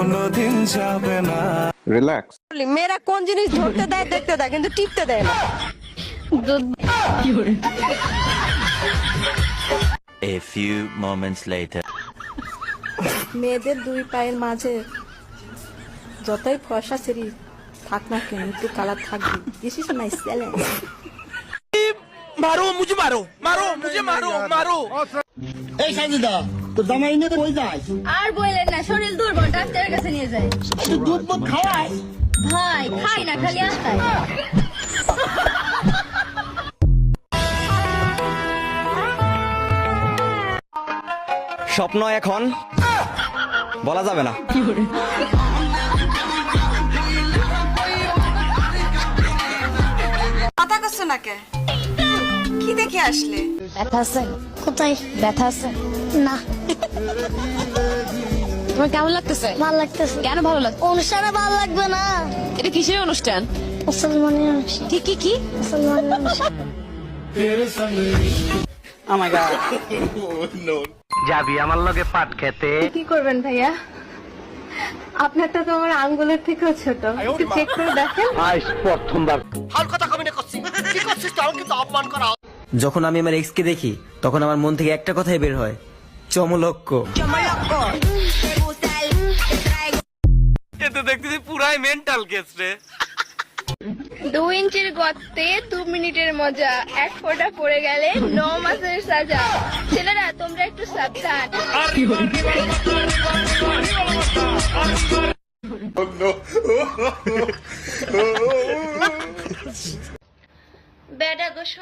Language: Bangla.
কোনোদিন যাবে না। রিল্যাক্স মেয়েরা কোন জিনিস ধরতে দেয় দেখতে দেয় কিন্তু টিপতে দেয় না। A few moments later. মেয়েদের দুই পায়ের মাঝে যতই ফসা সিঁড়ি থাক না কেন একটু কালার থাকবে। দিস ইজ মাই চ্যালেঞ্জ এই সাজিদা তোর জামাই নিয়ে কই যায়? আর না শরীর দুর্বল ডাক্তারের কাছে নিয়ে যায়। তুই দুধ মুধ খাওয়াস ভাই খাই না খালি আস্তায়। স্বপ্ন এখন বলা যাবে না। মাথা করছ না কে কি দেখে আসলে? ব্যথা আছে। কোথায়? ব্যথা আছে? না। তোমার কেমন লাগতেছে? ভালো লাগতেছে। কেন ভালো লাগছে? অনুষ্ঠানে ভালো লাগবে না। এটা কিসের অনুষ্ঠান? মুসলমানের অনুষ্ঠান। কি কি কি? মুসলমানের অনুষ্ঠান। কি করবেন ভাইয়া? আপনারটা তো আমার আঙ্গুলের থেকেও ছোট। একটু চেক করে দেখেন। যখন আমি আমার এক্স কে দেখি তখন আমার মন থেকে একটা কথাই বের হয়। চমলক্ষ এ তো দেখতেছি পুরাই মেন্টাল কেস রে। দু ইঞ্চির গর্তে দু মিনিটের মজা। এক ফোঁটা পড়ে গেলে ন মাসের সাজা। ছেলেরা তোমরা একটু সাবধান। বেটা গো শোনো।